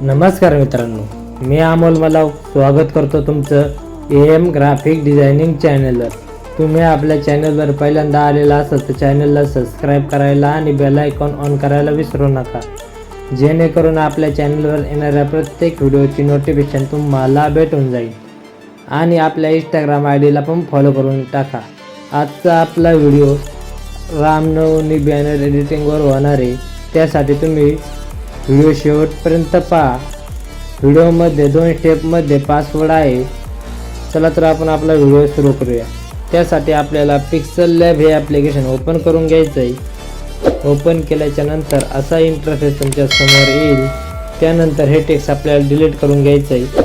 नमस्कार मित्रांनो मी अमोल मला स्वागत करतो तुमचं ए एम ग्राफिक डिझायनिंग चॅनलवर तुम्ही आपल्या चॅनलवर पहिल्यांदा आलेला असाल तर चॅनलला सबस्क्राईब करायला आणि बेल आयकॉन ऑन करायला विसरू नका. जेणेकरून आपल्या चॅनलवर येणाऱ्या प्रत्येक व्हिडिओची नोटिफिकेशन तुम्हाला भेटून जाईल. आणि आपल्या इंस्टाग्राम आय डीला पण फॉलो करून टाका. आजचा आपला व्हिडिओ रामनवमी बॅनर एडिटिंगवर होणार आहे. त्यासाठी तुम्ही व्हिडिओ शेवटपर्यंत पहा. व्हिडिओमध्ये दोन स्टेपमध्ये पासवर्ड आहे. चला तर आपण आपला व्हिडिओ सुरू करूया. त्यासाठी आपल्याला पिक्सल लॅब हे ॲप्लिकेशन ओपन करून घ्यायचं आहे ओपन केल्याच्यानंतर असा इंटरफेस तुमच्यासमोर येईल. त्यानंतर हे टेक्स्ट आपल्याला डिलीट करून घ्यायचं आहे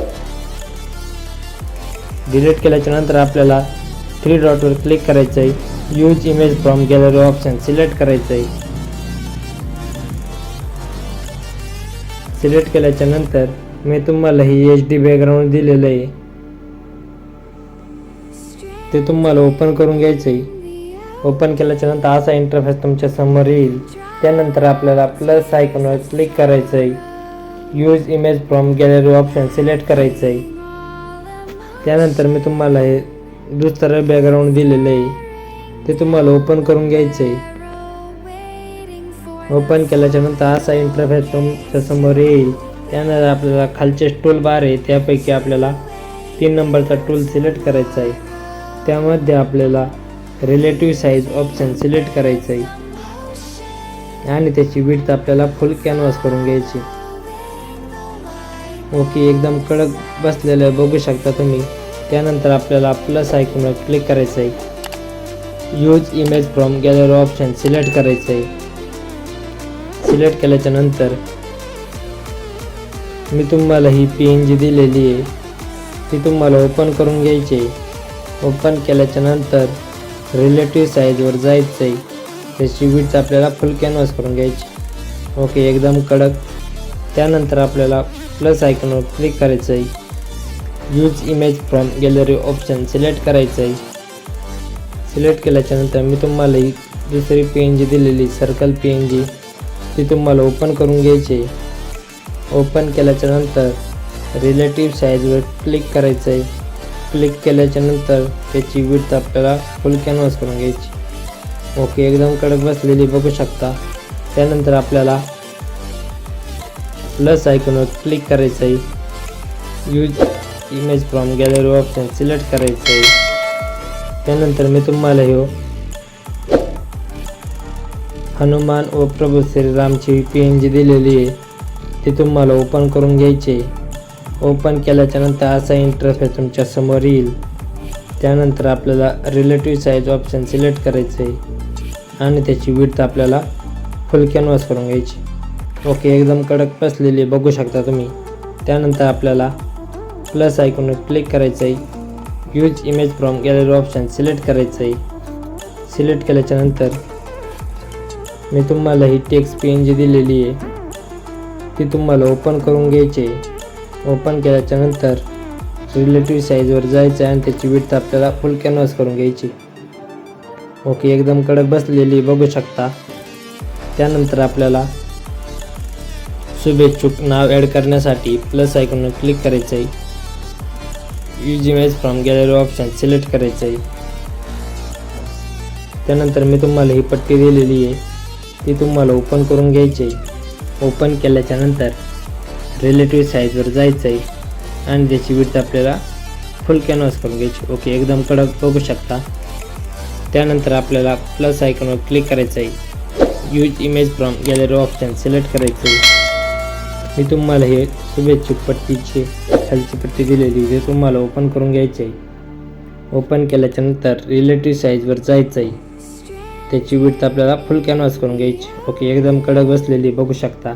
डिलीट केल्याच्यानंतर आपल्याला थ्री डॉटवर क्लिक करायचं आहे use image from gallery option select करायचं आहे सिलेक्ट केल्याच्यानंतर मी तुम्हाला ही एच डी बॅकग्राऊंड दिलेलं आहे. ते तुम्हाला ओपन करून घ्यायचं आहे ओपन केल्याच्यानंतर असा इंटरफेस तुमच्यासमोर येईल. त्यानंतर आपल्याला प्लस आयकॉनवर क्लिक करायचं आहे use image from gallery option select करायचं आहे त्यानंतर मी तुम्हाला हे दुसरं बॅकग्राऊंड दिलेलं आहे. ते तुम्हाला ओपन करून घ्यायचं आहे ओपन केल्याच्यानंतर असा इंटरफेस तुमच्यासमोर येईल. त्यानंतर आपल्याला खालचे टूल बार आहे त्यापैकी आपल्याला तीन नंबरचा टूल सिलेक्ट करायचा आहे. त्यामध्ये आपल्याला रिलेटिव्ह साईज ऑप्शन सिलेक्ट करायचं आहे. आणि त्याची विड्थ आपल्याला फुल कॅनव्हास करून घ्यायची ओके एकदम कडक बसलेलं बघू शकता तुम्ही. त्यानंतर आपल्याला प्लस आयकॉनवर क्लिक करायचं आहे. Use image from gallery option select करायचं आहे. सिलेक्ट केल्याच्यानंतर मी तुम्हाला ही पी एन जी दिलेली आहे. ती तुम्हाला ओपन करून घ्यायची आहे. ओपन केल्याच्यानंतर रिलेटिव्ह साईजवर जायचं आहे. त्याची विड्थ आपल्याला फुल कॅनव्हास करून घ्यायची ओके एकदम कडक. त्यानंतर आपल्याला प्लस आयकॉनवर क्लिक करायचं आहे. Use image from gallery option select करायचं आहे. सिलेक्ट केल्याच्यानंतर मी तुम्हाला ही दुसरी पी एन जी दिलेली सर्कल पी एन जी ती तुम्हाला ओपन करून घ्यायची. आहे ओपन केल्याच्यानंतर रिलेटिव्ह साईजवर क्लिक करायचं आहे क्लिक केल्याच्यानंतर त्याची विड्थ आपल्याला फुल कॅनव्हास करून घ्यायची. ओके एकदम कडक बसलेली बघू शकता. त्यानंतर आपल्याला प्लस आयकॉनवर क्लिक करायचं आहे use image from gallery option select करायचं आहे त्यानंतर मी तुम्हाला ह्यो हनुमान व प्रभू श्रीरामची पी एन जी दिलेली आहे. ती तुम्हाला ओपन करून घ्यायची. आहे ओपन केल्याच्यानंतर असा इंटरफेस तुमच्यासमोर येईल. त्यानंतर आपल्याला रिलेटिव्ह साईज ऑप्शन सिलेक्ट करायचं आहे आणि त्याची विड्थ आपल्याला फुल कॅनव्हास करून घ्यायची. ओके एकदम कडक बसलेली बघू शकता तुम्ही. त्यानंतर आपल्याला प्लस आयकॉनवर क्लिक करायचं आहे use image from gallery option select करायचं आहे सिलेक्ट केल्याच्यानंतर मी तुम्हाला ही टेक्स्ट पी एन जी दिलेली आहे. ती तुम्हाला ओपन करून घ्यायची आहे. ओपन केल्याच्यानंतर रिलेटिव्ह साईजवर जायचं आहे आणि त्याची विड्थ आपल्याला फुल कॅनव्हास करून घ्यायची ओके एकदम कडक बसलेली बघू शकता. त्यानंतर आपल्याला शुभेच्छुक नाव ॲड करण्यासाठी प्लस आयकॉनवर क्लिक करायचं आहे. Use image from gallery option select करायचं आहे. त्यानंतर मी तुम्हाला ही पट्टी दिलेली आहे. ती तुम्हाला ओपन करून घ्यायची. आहे ओपन केल्याच्यानंतर रिलेटिव्ह साईजवर जायचं आहे आणि त्याची विड्थ आपल्याला फुल कॅनव्हास करून घ्यायची. ओके एकदम कडक बघू शकता. त्यानंतर आपल्याला प्लस आयकॉनवर क्लिक करायचं आहे use image from gallery option select करायचं आहे मी तुम्हाला हे शुभेच्छुक पट्टीची खालची पट्टी दिलेली ते तुम्हाला ओपन करून घ्यायची आहे ओपन केल्याच्यानंतर रिलेटिव्ह साईजवर जायचं आहे त्याची विड्थ आपल्याला फुल कॅनव्हास करून घ्यायची. ओके एकदम कडक बसलेली बघू शकता.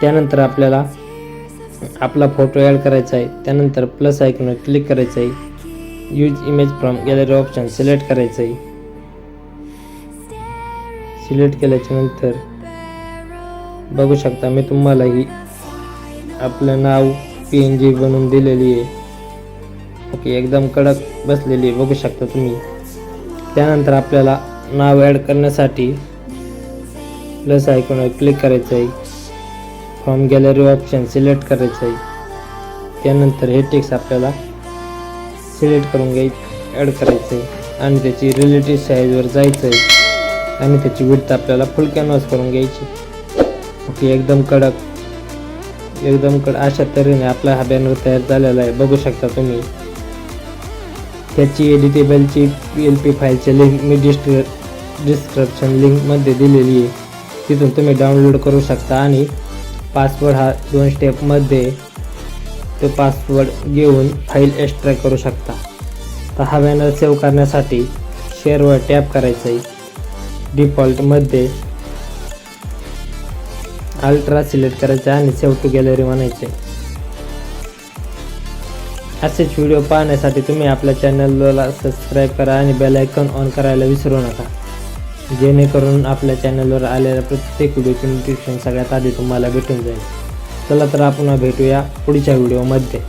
त्यानंतर आपल्याला आपला फोटो ॲड करायचा आहे. त्यानंतर प्लस आयकॉनवर क्लिक करायचं आहे. Use image from gallery option select करायचं आहे. सिलेक्ट केल्याच्यानंतर बघू शकता मी तुम्हाला ही आपलं नाव पी एन जी बनवून दिलेली आहे. ओके एकदम कडक बसलेली आहे बघू शकता तुम्ही. त्यानंतर आपल्याला नाव ॲड करण्यासाठी प्लस आयकॉनवर क्लिक करायचं आहे फ्रॉम गॅलरी ऑप्शन सिलेक्ट करायचं आहे त्यानंतर हे टेक्स्ट आपल्याला सिलेक्ट करून घ्याय ॲड करायचं आहे आणि त्याची रिलेटिव्ह साईजवर जायचं आहे आणि त्याची विड्थ आपल्याला फुल कॅनव्हास करून घ्यायची. ओके एकदम कडक. एकदम कड अशा तऱ्हेने आपला हा बॅनर तयार झालेला आहे. बघू शकता तुम्ही. त्याची एडिटेबलची पी एल पी फाईलची लिंक मी डिस्क्रि डिस्क्रिप्शन लिंकमध्ये दिलेली आहे. तिथून तुम्ही डाउनलोड करू शकता आणि पासवर्ड हा दोन स्टेपमध्ये तो पासवर्ड घेऊन फाईल एक्स्ट्रॅक्ट करू शकता. तर हा बॅनर सेव्ह करण्यासाठी शेअरवर टॅप करायचं आहे. डिफॉल्टमध्ये अल्ट्रा सिलेक्ट करायचं आहे आणि सेव्ह टू गॅलरी म्हणायचे असेच व्हिडिओ पाहण्यासाठी तुम्ही आपल्या चॅनलला सबस्क्राईब करा आणि बेल आयकॉन ऑन करायला विसरू नका. जेणेकरून आपल्या चॅनलवर आलेल्या प्रत्येक व्हिडिओची नोटिफिकेशन सगळ्यात आधी तुम्हाला भेटून जाईल. चला तर आपण भेटूया पुढच्या व्हिडिओमध्ये